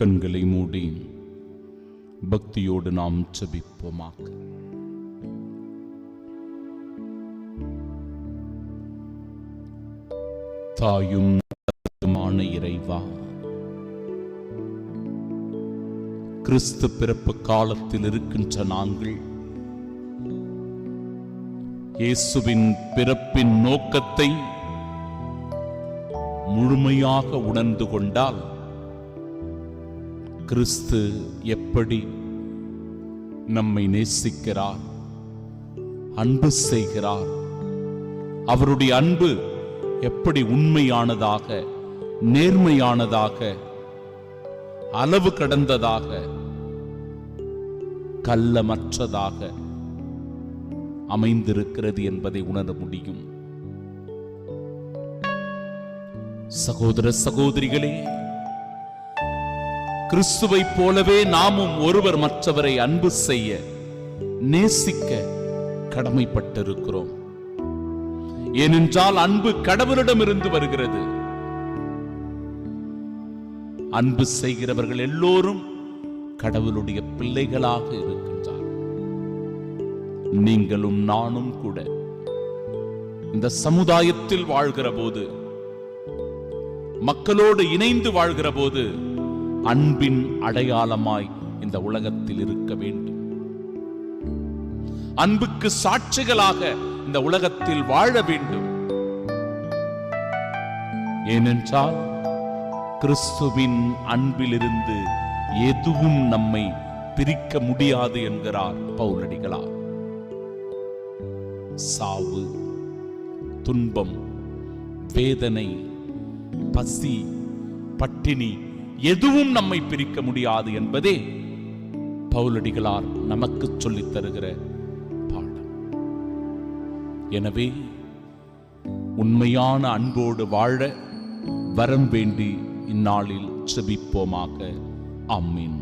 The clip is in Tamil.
கண்களை மூடி பக்தியோடு நாம் செபிப்போமாக தாயும் இறைவா கிறிஸ்து பிறப்பு காலத்தில் இருக்கின்ற நாங்கள் இயேசுவின் பிறப்பின் நோக்கத்தை முழுமையாக உணர்ந்து கொண்டால் கிறிஸ்து எப்படி நம்மை நேசிக்கிறார் அன்பு செய்கிறார் அவருடைய அன்பு எப்படி உண்மையானதாக நேர்மையானதாக அளவு கடந்ததாக கள்ளமற்றதாக அமைந்திருக்கிறது என்பதை உணர முடியும். சகோதர சகோதரிகளே கிறிஸ்துவைப் போலவே நாமும் ஒருவர் மற்றவரை அன்பு செய்ய நேசிக்க கடமைப்பட்டிருக்கிறோம். ஏனென்றால் அன்பு கடவுளிடமிருந்து வருகிறது. அன்பு செய்கிறவர்கள் எல்லோரும் கடவுளுடைய பிள்ளைகளாக இருக்கின்றார். நீங்களும் நானும் கூட இந்த சமுதாயத்தில் வாழ்கிற போது மக்களோடு இணைந்து வாழ்கிற போது அன்பின் அடையாளமாய் இந்த உலகத்தில் இருக்க வேண்டும். அன்புக்கு சாட்சிகளாக இந்த உலகத்தில் வாழ வேண்டும். ஏனென்றால் கிறிஸ்துவின் அன்பிலிருந்து எதுவும் நம்மை பிரிக்க முடியாது என்கிறார் பவுலடிகளார். சாவு துன்பம் வேதனை பசி பட்டினி எதுவும் நம்மை பிரிக்க முடியாது என்பதே பவுலடிகளார் நமக்கு சொல்லித் தருகிற பாடம். எனவே உண்மையான அன்போடு வாழ வரம் வேண்டி இந்நாளில் செபிப்போமாக. அம்மின்